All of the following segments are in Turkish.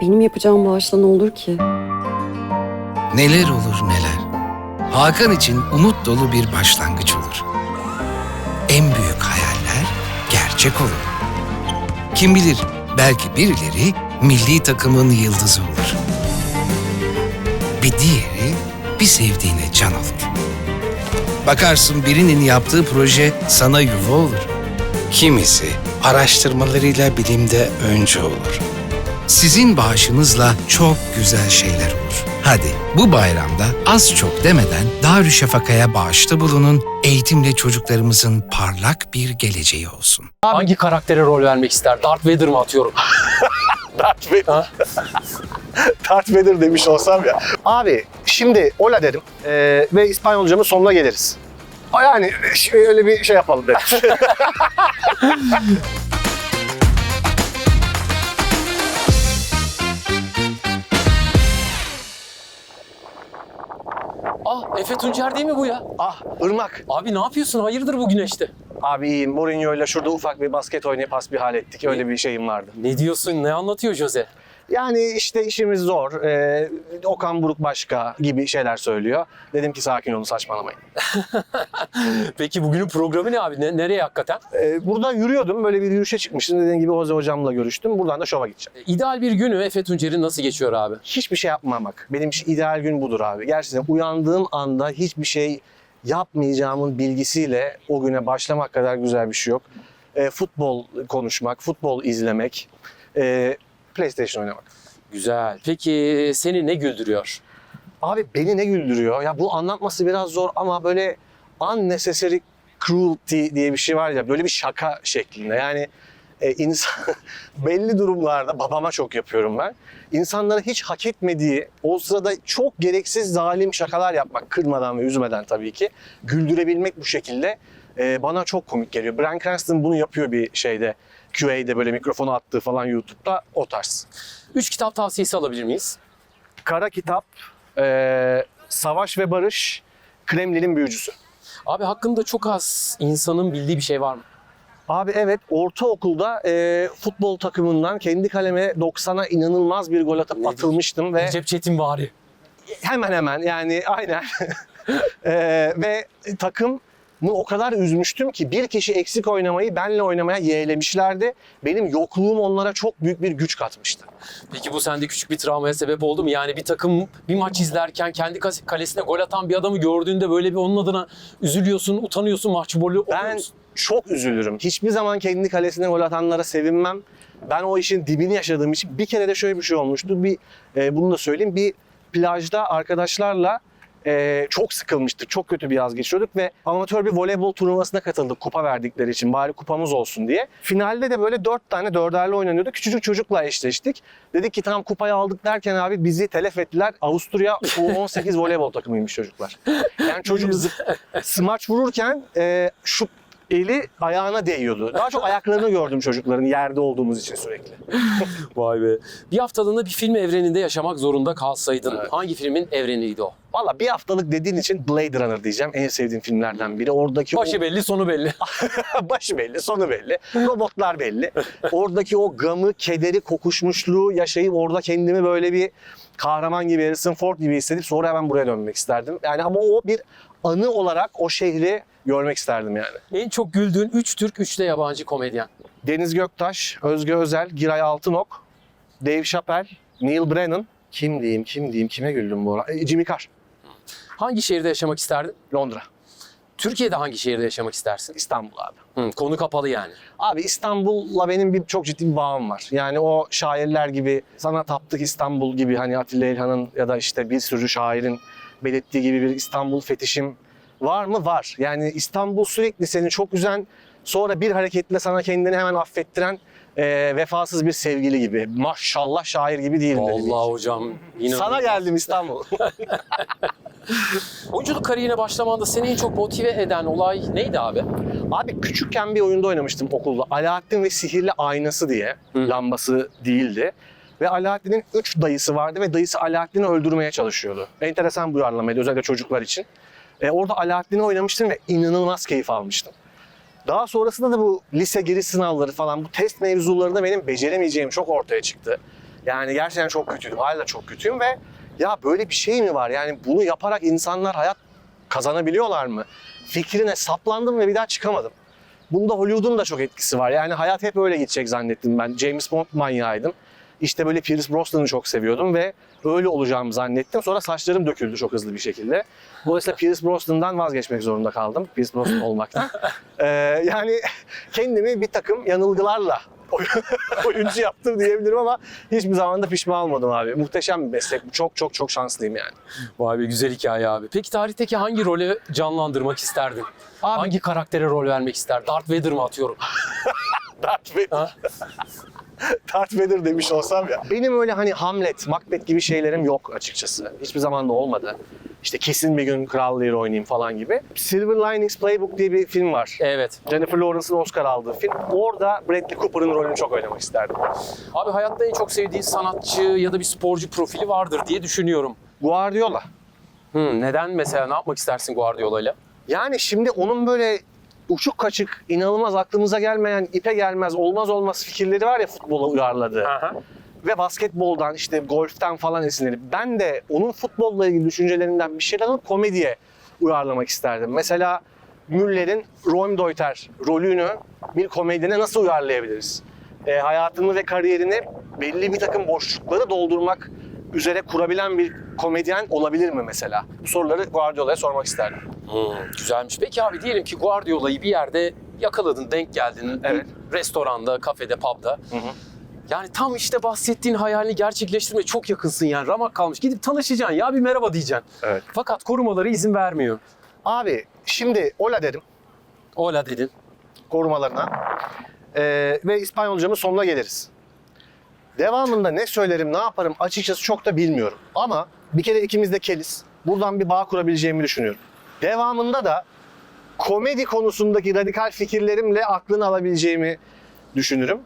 Benim yapacağım bağışla ne olur ki? Neler olur neler. Hakan için umut dolu bir başlangıç olur. En büyük hayaller gerçek olur. Kim bilir belki birileri milli takımın yıldızı olur. Bir diğeri bir sevdiğine can olur. Bakarsın birinin yaptığı proje sana yuva olur. Kimisi araştırmalarıyla bilimde önce olur. Sizin bağışınızla çok güzel şeyler olur. Hadi bu bayramda az çok demeden Darüşşafaka'ya bağışta bulunun, eğitimle çocuklarımızın parlak bir geleceği olsun. Hangi karaktere rol vermek ister? Darth Vader mı atıyorum? Darth Vader. Darth Vader demiş olsam ya. Abi şimdi ola derim ee, ve İspanyolcamın sonuna geliriz. O Yani şey- öyle bir şey yapalım dedim. Ah Efe Tuncer değil mi bu ya? ah Irmak. Abi ne yapıyorsun? Hayırdır bu güneşte? Abi iyiyim. Mourinho'yla şurada ufak bir basket oynayıp hasbihal ettik. Öyle bir şeyim vardı. Ne diyorsun? Ne anlatıyor Jose? Yani işte işimiz zor. Ee, Okan Buruk başka gibi şeyler söylüyor. Dedim ki sakin olun saçmalamayın. Peki bugünün programı ne abi? Ne- nereye hakikaten? Ee, burada yürüyordum. Böyle bir yürüyüşe çıkmıştım. Dediğim gibi Oze hocamla görüştüm. Buradan da şova gideceğim. İdeal bir günü Efe Tuncer'in nasıl geçiyor abi? Hiçbir şey yapmamak. Benim ideal gün budur abi. Gerçekten uyandığım anda hiçbir şey yapmayacağımın bilgisiyle o güne başlamak kadar güzel bir şey yok. Ee, futbol konuşmak, futbol izlemek, ee, PlayStation oynamak. Güzel. Peki seni ne güldürüyor? Abi beni ne güldürüyor? Ya bu anlatması biraz zor ama böyle unnecessary cruelty diye bir şey var ya böyle bir şaka şeklinde. Yani e, insan belli durumlarda babama çok yapıyorum ben. İnsanlara hiç hak etmediği o sırada çok gereksiz zalim şakalar yapmak kırmadan ve üzmeden tabii ki güldürebilmek bu şekilde e, bana çok komik geliyor. Bryan Cranston bunu yapıyor bir şeyde QA'de böyle mikrofonu attığı falan YouTube'da o tarz. Üç kitap tavsiyesi alabilir miyiz? Kara Kitap, e, Savaş ve Barış, Kremlin'in Büyücüsü. Abi hakkında çok az insanın bildiği bir şey var mı? Abi evet ortaokulda e, futbol takımından kendi kaleme 90'a inanılmaz bir gol atıp atılmıştım ve Recep Çetin bari. hemen hemen yani aynen E, ve takım o kadar üzmüştüm ki bir kişi eksik oynamayı benle oynamaya yeğlemişlerdi. Benim yokluğum onlara çok büyük bir güç katmıştı. Peki bu sende küçük bir travmaya sebep oldu mu? Yani bir takım bir maç izlerken kendi kalesine gol atan bir adamı gördüğünde böyle bir onun adına üzülüyorsun, utanıyorsun, mahcup oluyor oluyor Ben musun? çok üzülürüm. Hiçbir zaman kendi kalesine gol atanlara sevinmem. Ben o işin dibini yaşadığım için bir kere de şöyle bir şey olmuştu. Bir e, bunu da söyleyeyim. Bir plajda arkadaşlarla e, çok sıkılmıştık. Çok kötü bir yaz geçiriyorduk ve amatör bir voleybol turnuvasına katıldık kupa verdikleri için. Bari kupamız olsun diye. Finalde de böyle dört tane dörderli oynanıyordu. Küçücük çocukla eşleştik. Dedik ki tamam kupayı aldık derken abi bizi telef ettiler. Avusturya U18 voleybol takımıymış çocuklar. Yani çocuk zıp, smaç vururken e, şu eli ayağına değiyordu. Daha çok ayaklarını gördüm çocukların yerde olduğumuz için sürekli. Vay be. Bir haftalığına bir film evreninde yaşamak zorunda kalsaydın Evet. hangi filmin evreniydi o? Valla bir haftalık dediğin için Blade Runner diyeceğim. En sevdiğim filmlerden biri. Oradaki Başı belli, sonu belli. o... başı belli, sonu belli. Robotlar belli. Oradaki o gamı, kederi, kokuşmuşluğu yaşayıp orada kendimi böyle bir kahraman gibi, Harrison Ford gibi hissedip sonra hemen buraya dönmek isterdim. Yani ama o bir anı olarak o şehri görmek isterdim yani. en çok güldüğün 3 Türk, 3 de yabancı komedyen. Deniz Göktaş, Özge Özel, Giray Altınok, Dave Chappelle, Neil Brennan. Kim diyeyim, kim diyeyim, kime güldüm bu ara? E, Jimmy Carr, Hangi şehirde yaşamak isterdin? Londra, Türkiye'de hangi şehirde yaşamak istersin? İstanbul abi. Hı, konu kapalı yani. Abi İstanbul'la benim bir çok ciddi bir bağım var. Yani o şairler gibi, sana taptık İstanbul gibi hani Atilla İlhan'ın ya da işte bir sürü şairin belirttiği gibi bir İstanbul fetişim var mı? Var. Yani İstanbul sürekli seni çok üzen, sonra bir hareketle sana kendini hemen affettiren e, vefasız bir sevgili gibi. Maşallah şair gibi değilim. için. hocam. inanılmaz. Sana geldim İstanbul. Oyunculuk kariyerine başlamanda seni en çok motive eden olay neydi abi? Abi küçükken bir oyunda oynamıştım okulda. Alaaddin ve Sihirli Aynası diye. Hı. Lambası değildi. Ve Alaaddin'in üç dayısı vardı ve dayısı Alaaddin'i öldürmeye çalışıyordu. Enteresan bir uyarlamaydı özellikle çocuklar için. E, orada Alaaddin'i oynamıştım ve inanılmaz keyif almıştım. Daha sonrasında da bu lise giriş sınavları falan bu test mevzularında benim beceremeyeceğim çok ortaya çıktı. Yani gerçekten çok kötüydüm. Hala çok kötüyüm ve ya böyle bir şey mi var? Yani bunu yaparak insanlar hayat kazanabiliyorlar mı? Fikrine saplandım ve bir daha çıkamadım. Bunda Hollywood'un da çok etkisi var. Yani hayat hep öyle gidecek zannettim ben. James Bond manyağıydım. İşte böyle Pierce Brosnan'ı çok seviyordum ve öyle olacağımı zannettim. Sonra saçlarım döküldü çok hızlı bir şekilde. Dolayısıyla Pierce Brosnan'dan vazgeçmek zorunda kaldım. Pierce Brosnan olmaktan. Ee, yani kendimi bir takım yanılgılarla oyuncu yaptım diyebilirim ama hiçbir zaman da pişman olmadım abi. Muhteşem bir meslek. Çok çok çok şanslıyım yani. Vay be güzel hikaye abi. Peki tarihteki hangi rolü canlandırmak isterdin? Abi- Hangi karaktere rol vermek isterdin? Darth Vader mı atıyorum? Darth Vader. Darth Vader demiş olsam ya. Benim öyle hani Hamlet, Macbeth gibi şeylerim yok açıkçası. Hiçbir zaman da olmadı. İşte kesin bir gün Kral Lear oynayayım falan gibi. Silver Linings Playbook diye bir film var. Evet. Jennifer Lawrence'ın Oscar aldığı film. Orada Bradley Cooper'ın rolünü çok oynamak isterdim. Abi hayatta en çok sevdiğin sanatçı ya da bir sporcu profili vardır diye düşünüyorum. Guardiola. Hmm, neden mesela ne yapmak istersin Guardiola'yla? Yani şimdi onun böyle uçuk kaçık, inanılmaz aklımıza gelmeyen, ipe gelmez, olmaz olmaz fikirleri var ya futbola uyarladığı. Aha. Ve basketboldan, işte golften falan esinlenip ben de onun futbolla ilgili düşüncelerinden bir şeyler alıp komediye uyarlamak isterdim. Mesela Müller'in Raumdeuter rolünü bir komedyene nasıl uyarlayabiliriz? E, hayatını ve kariyerini belli bir takım boşlukları doldurmak üzere kurabilen bir komedyen olabilir mi mesela? Bu soruları Guardiola'ya sormak isterdim. Hmm, güzelmiş. Peki abi diyelim ki Guardiola'yı bir yerde yakaladın, denk geldin. Evet. Restoranda, kafede, pub'da. Yani tam işte bahsettiğin hayalini gerçekleştirmeye çok yakınsın yani. Ramak kalmış. Gidip tanışacaksın ya bir merhaba diyeceksin. Evet. Fakat korumaları izin vermiyor. Abi şimdi ola derim Ola dedin. korumalarına Ee, ve İspanyolcamın sonuna geliriz. Devamında ne söylerim, ne yaparım açıkçası çok da bilmiyorum. Ama bir kere ikimiz de keliz. Buradan bir bağ kurabileceğimi düşünüyorum. Devamında da komedi konusundaki radikal fikirlerimle aklını alabileceğimi düşünürüm.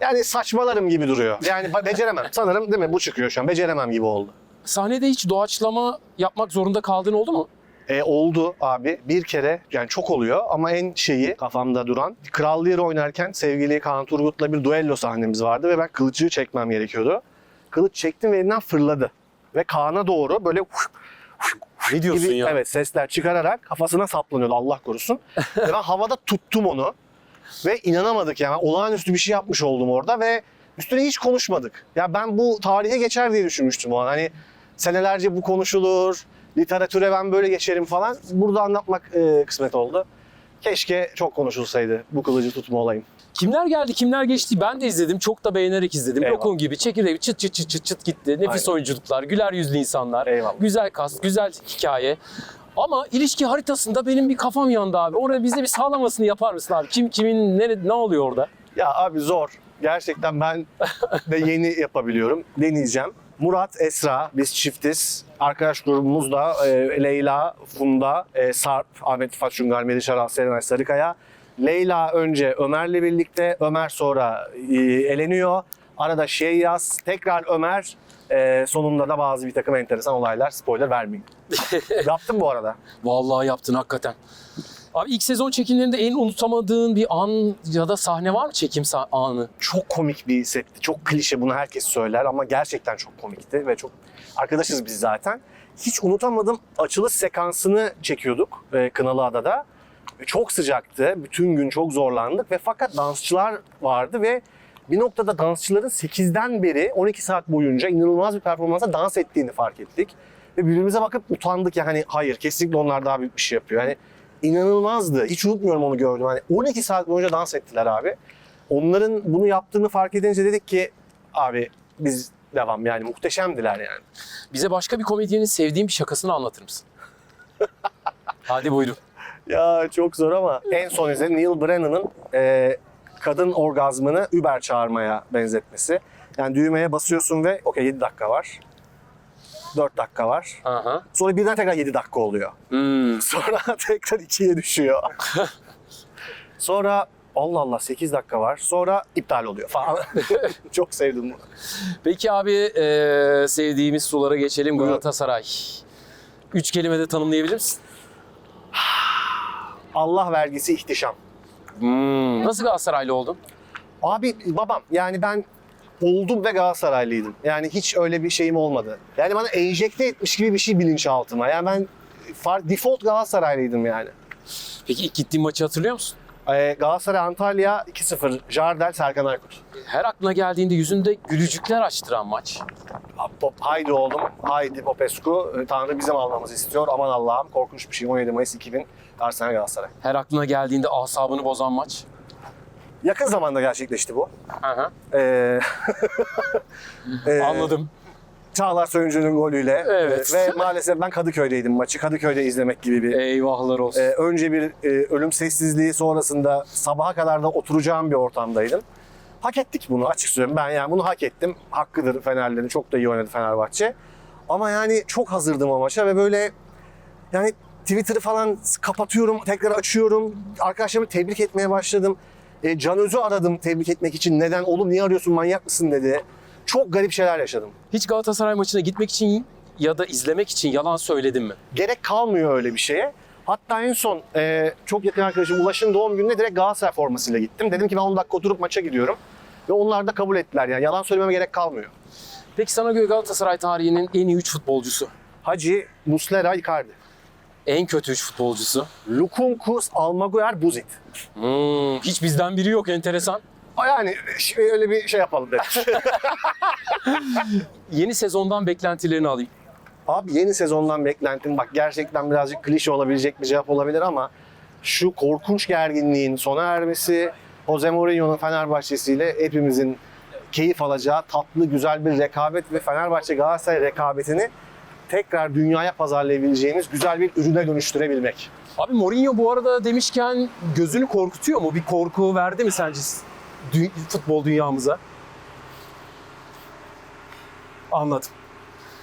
Yani saçmalarım gibi duruyor. Yani be- beceremem. Sanırım değil mi? Bu çıkıyor şu an. Beceremem gibi oldu. Sahnede hiç doğaçlama yapmak zorunda kaldığın oldu mu? E, oldu abi bir kere yani çok oluyor ama en şeyi kafamda duran Kral Lear oynarken sevgili Kaan Turgut'la bir duello sahnemiz vardı ve ben kılıcı çekmem gerekiyordu. Kılıç çektim ve elinden fırladı. Ve Kaan'a doğru böyle Ne diyorsun gibi, ya? evet sesler çıkararak kafasına saplanıyordu Allah korusun. ve ben havada tuttum onu ve inanamadık yani olağanüstü bir şey yapmış oldum orada ve üstüne hiç konuşmadık. Ya ben bu tarihe geçer diye düşünmüştüm o an. Hani senelerce bu konuşulur, literatüre ben böyle geçerim falan. Burada anlatmak e, kısmet oldu. Keşke çok konuşulsaydı bu kılıcı tutma olayım. Kimler geldi, kimler geçti ben de izledim. Çok da beğenerek izledim. Eyvallah. Lokum gibi çekirdek çıt çıt çıt çıt çıt gitti. Nefis Aynen. oyunculuklar, güler yüzlü insanlar. Eyvallah. Güzel kast, güzel hikaye. Ama ilişki haritasında benim bir kafam yandı abi. Oraya bize bir sağlamasını yapar mısın abi? Kim kimin ne, ne oluyor orada? Ya abi zor. Gerçekten ben de yeni yapabiliyorum. Deneyeceğim. Murat, Esra, biz çiftiz. Arkadaş grubumuz da e, Leyla, Funda, e, Sarp, Ahmet Façungar, Meriç Aral, Serenay Sarıkaya. Leyla önce Ömer'le birlikte, Ömer sonra e, eleniyor. Arada şey yaz, tekrar Ömer, e, sonunda da bazı bir takım enteresan olaylar. Spoiler vermeyeyim. Yaptım bu arada. Vallahi yaptın hakikaten. Abi ilk sezon çekimlerinde en unutamadığın bir an ya da sahne var mı çekim anı? çok komik bir setti. Çok klişe bunu herkes söyler ama gerçekten çok komikti ve çok arkadaşız biz zaten. Hiç unutamadım açılış sekansını çekiyorduk e, Kınalı Adada. Çok sıcaktı. Bütün gün çok zorlandık ve fakat dansçılar vardı ve bir noktada dansçıların 8'den beri 12 saat boyunca inanılmaz bir performansa dans ettiğini fark ettik. Ve birbirimize bakıp utandık yani hayır kesinlikle onlar daha büyük bir şey yapıyor. Yani inanılmazdı. Hiç unutmuyorum onu gördüm. Hani 12 saat boyunca dans ettiler abi. Onların bunu yaptığını fark edince dedik ki abi biz devam yani muhteşemdiler yani. Bize başka bir komedyenin sevdiğin bir şakasını anlatır mısın? Hadi buyurun. Ya çok zor ama en son izlediğim Neil Brennan'ın e, kadın orgazmını Uber çağırmaya benzetmesi. Yani düğmeye basıyorsun ve okey 7 dakika var. 4 dakika var. Aha. Sonra birden tekrar 7 dakika oluyor. Hmm. Sonra tekrar 2'ye düşüyor. Sonra Allah Allah 8 dakika var. Sonra iptal oluyor falan. çok sevdim bunu. Peki abi eee, sevdiğimiz sulara geçelim. Buyurun. Galatasaray. Üç kelimede tanımlayabilir misin? Allah vergisi ihtişam. Hmm. Nasıl Galatasaraylı oldun? Abi babam yani ben oldum ve Galatasaraylıydım. Yani hiç öyle bir şeyim olmadı. Yani bana enjekte etmiş gibi bir şey bilinçaltıma. Yani ben far, default Galatasaraylıydım yani. Peki ilk gittiğin maçı hatırlıyor musun? Ee, Galatasaray Antalya 2-0. Jardel Serkan Aykut. Her aklına geldiğinde yüzünde gülücükler açtıran maç. Pop, haydi oğlum, haydi Popescu. Ee, Tanrı bizim almamızı istiyor. Aman Allah'ım korkunç bir şey. 17 Mayıs 2000 Arsenal Galatasaray. Her aklına geldiğinde asabını bozan maç. Yakın zamanda gerçekleşti bu. Ee, ee, Anladım. Çağlar Söyüncü'nün golüyle. Evet. Ve maalesef ben Kadıköy'deydim maçı. Kadıköy'de izlemek gibi bir Eyvahlar olsun. Ee, önce bir e, ölüm sessizliği sonrasında sabaha kadar da oturacağım bir ortamdaydım. Hak ettik bunu açık söyleyeyim. Ben yani bunu hak ettim. Hakkıdır Fenerlerin. Çok da iyi oynadı Fenerbahçe. Ama yani çok hazırdım o maça ve böyle yani Twitter'ı falan kapatıyorum, tekrar açıyorum. Arkadaşlarımı tebrik etmeye başladım. E, Can Öz'ü aradım tebrik etmek için. Neden? Oğlum niye arıyorsun manyak mısın dedi. Çok garip şeyler yaşadım. Hiç Galatasaray maçına gitmek için ya da izlemek için yalan söyledin mi? gerek kalmıyor öyle bir şeye. Hatta en son e, çok yakın arkadaşım Ulaş'ın doğum gününe direkt Galatasaray formasıyla gittim. Dedim ki ben 10 dakika oturup maça gidiyorum. Ve onlar da kabul ettiler. Yani yalan söylememe gerek kalmıyor. Peki sana göre Galatasaray tarihinin en iyi 3 futbolcusu, Hacı, Muslera, Icardi. En kötü 3 futbolcusu? Lukunku, Almaguer, Buzit. Hmm, hiç bizden biri yok enteresan. Yani şey- öyle bir şey yapalım dedik. Yeni sezondan beklentilerini alayım. Abi yeni sezondan beklentim bak gerçekten birazcık klişe olabilecek bir cevap olabilir ama şu korkunç gerginliğin sona ermesi, Jose Mourinho'nun Fenerbahçesiyle hepimizin keyif alacağı tatlı güzel bir rekabet ve Fenerbahçe Galatasaray rekabetini tekrar dünyaya pazarlayabileceğimiz güzel bir ürüne dönüştürebilmek. Abi Mourinho bu arada demişken gözünü korkutuyor mu? Bir korku verdi mi sence dü- futbol dünyamıza? Anladım.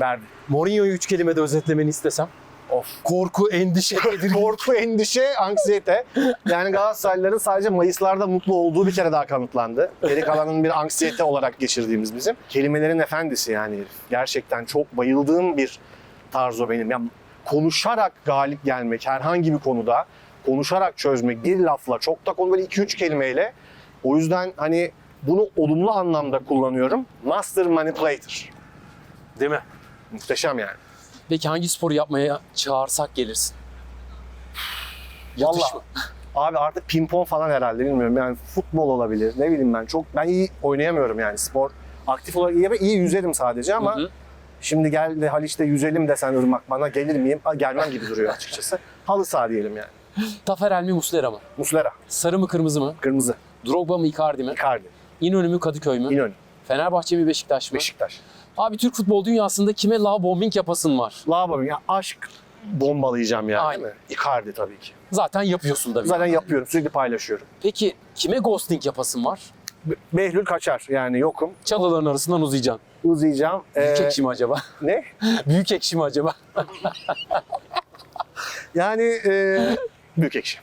Verdi. Mourinho'yu üç kelimede özetlemeni istesem. Of. Korku, endişe. Korku, endişe, anksiyete. Yani Galatasaraylıların sadece Mayıslarda mutlu olduğu bir kere daha kanıtlandı. Geri kalanın bir anksiyete olarak geçirdiğimiz bizim. Kelimelerin efendisi yani herif. Gerçekten çok bayıldığım bir tarz o benim. Yani konuşarak galip gelmek herhangi bir konuda, konuşarak çözmek bir lafla, çok da konu böyle 2-3 kelimeyle. O yüzden hani bunu olumlu anlamda kullanıyorum. Master manipulator. Değil mi? Muhteşem yani. Peki hangi sporu yapmaya çağırsak gelirsin? Yatış Vallahi- mı? Abi artık pimpon falan herhalde bilmiyorum. Yani futbol olabilir. Ne bileyim ben. Çok ben iyi oynayamıyorum yani spor. Aktif olarak iyi, iyi yüzerim sadece ama Hı hı. şimdi gel de Haliç'te yüzelim desen Irmak bana gelir miyim? Ha, Gelmem gibi duruyor açıkçası. Halı saha diyelim yani. Taferel mi Muslera mı? Muslera, Sarı mı kırmızı mı? kırmızı, Drogba mı Icardi mi? Icardi, İnönü mü Kadıköy mü? İnönü, Fenerbahçe mi Beşiktaş mı? Beşiktaş. Abi Türk futbol dünyasında kime love bombing yapasın var? Lavabo ya aşk bombalayacağım yani Aynen. değil mi? Icardi tabii ki. Zaten yapıyorsun da. Zaten yapıyorum, sürekli paylaşıyorum. Peki kime ghosting yapasın var? Be- Behlül kaçar yani yokum. Çalıların arasından uzayacaksın. Uzayacağım. Büyük Ee, ekşi mi acaba? ne? Büyük ekşi mi acaba? Yani e, büyük ekşi.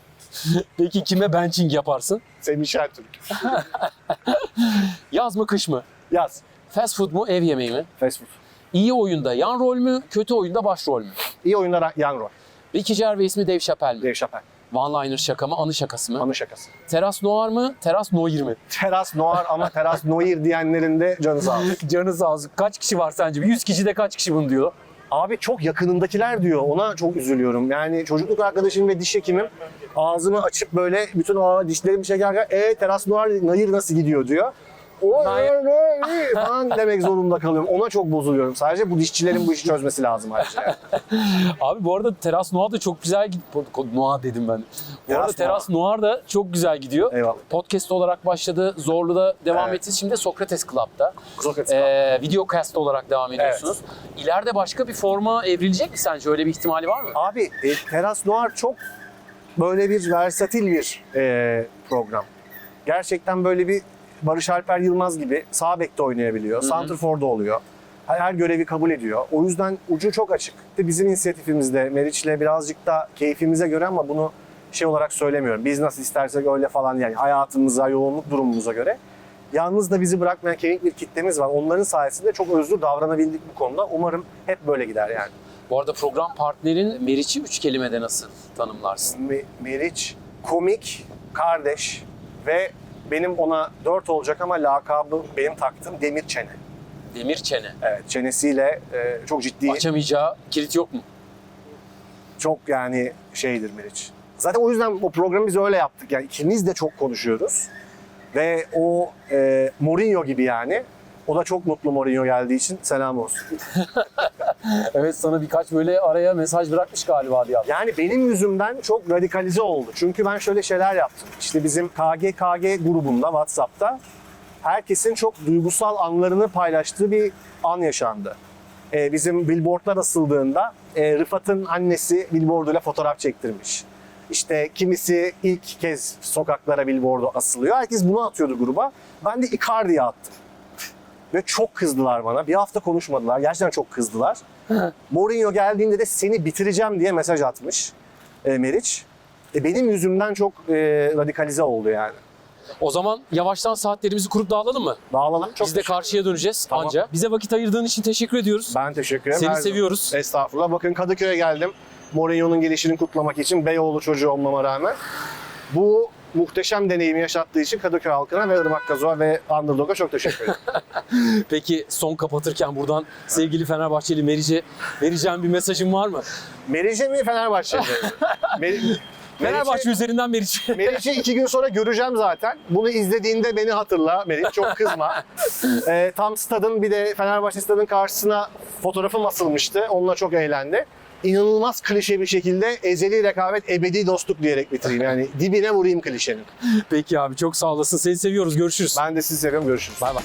Peki kime benching yaparsın? Semih Şentürk. Yaz mı kış mı? Yaz. Fast food mu ev yemeği mi? Fast food. İyi oyunda yan rol mü? Kötü oyunda başrol mü? İyi oyunlar yan rol. Ricky Gervais mi Dave Chappelle mi? Dave Chappelle. One liner şaka mı? Anı şakası mı? Anı şakası. Teras Noir mı? Teras Noir mi? Teras Noir ama Teras Noir diyenlerin de canı sağ olsun. Canı sağ olsun. Kaç kişi var sence? 100 kişide kaç kişi bunu diyor? Abi çok yakınındakiler diyor. Ona çok üzülüyorum. Yani çocukluk arkadaşım ve diş hekimim ağzımı açıp böyle bütün o dişlerimi çekerken e Teras Noir Nair nasıl gidiyor diyor. O Nair. Nair falan demek zorunda kalıyorum. Ona çok bozuluyorum. Sadece bu dişçilerin bu işi çözmesi lazım ayrıca. yani. Abi bu arada Teras Noir da çok güzel gidiyor. Noir dedim ben. Bu arada Teras Teras Noir da çok güzel gidiyor. Eyvallah. Podcast olarak başladı. Zorlu'da devam Evet. etti. Şimdi Sokrates Club'da. Sokrates Ee, videocast olarak devam ediyorsunuz. İleride başka bir forma evrilecek mi sence? Öyle bir ihtimali var mı? Abi e, Teras Noir çok böyle bir versatil bir e, program. Gerçekten böyle bir Barış Alper Yılmaz gibi sağ bekte oynayabiliyor. Santrfor'da oluyor. Her, görevi kabul ediyor. O yüzden ucu çok açık. Bizim inisiyatifimizde Meriç'le birazcık da keyfimize göre ama bunu şey olarak söylemiyorum. Biz nasıl istersek öyle falan yani hayatımıza, yoğunluk durumumuza göre. Yalnız da bizi bırakmayan kemik bir kitlemiz var. Onların sayesinde çok özgür davranabildik bu konuda. Umarım hep böyle gider yani. Bu arada program partnerin Meriç'i üç kelimede nasıl tanımlarsın? Me- Meriç komik, kardeş ve benim ona 4 olacak ama lakabı benim taktığım demir çene. Demir çene. Evet çenesiyle e, çok ciddi, Açamayacağı kilit yok mu? çok yani şeydir Meriç. Zaten o yüzden o programı biz öyle yaptık. Yani ikimiz de çok konuşuyoruz. Ve o e, Mourinho gibi yani. O da çok mutlu Mourinho geldiği için selam olsun. Evet sana birkaç böyle araya mesaj bırakmış galiba adam. Yani benim yüzümden çok radikalize oldu. Çünkü ben şöyle şeyler yaptım. İşte bizim KGKG grubunda WhatsApp'ta herkesin çok duygusal anlarını paylaştığı bir an yaşandı. Ee, bizim billboardlar asıldığında e, Rıfat'ın annesi billboarduyla fotoğraf çektirmiş. İşte kimisi ilk kez sokaklara billboardu asılıyor. Herkes bunu atıyordu gruba. Ben de Icardi'ye attım. Ve çok kızdılar bana. Bir hafta konuşmadılar. Gerçekten çok kızdılar. Mourinho geldiğinde de seni bitireceğim diye mesaj atmış e, Meriç. E, benim yüzümden çok e, radikalize oldu yani. O zaman yavaştan saatlerimizi kurup dağılalım mı? Dağılalım. Çok Biz de karşıya döneceğiz Tamam. anca. Bize vakit ayırdığın için teşekkür ediyoruz. Ben teşekkür ederim. Seni Her zaman- seviyoruz. Estağfurullah. Bakın Kadıköy'e geldim. Mourinho'nun gelişini kutlamak için Beyoğlu çocuğu olmama rağmen. Bu muhteşem deneyimi yaşattığı için Kadıköy halkına ve Irmak Gazo'a ve Underdog'a çok teşekkür ederim. Peki son kapatırken buradan sevgili Fenerbahçeli Meriç'e vereceğim bir mesajın var mı? Meriç'e mi Fenerbahçe'ye mi? Meri- Fenerbahçe üzerinden Meriç'e. Meriç'i iki gün sonra göreceğim zaten. Bunu izlediğinde beni hatırla Meriç. Çok kızma. Ee, tam stadın bir de Fenerbahçe stadın karşısına fotoğrafım asılmıştı. Onunla çok eğlendi. İnanılmaz klişe bir şekilde ezeli rekabet, ebedi dostluk diyerek bitireyim. Yani dibine vurayım klişenin. Peki abi çok sağ olasın. Seni seviyoruz. Görüşürüz. Ben de sizi seviyorum. Görüşürüz. Bay bay.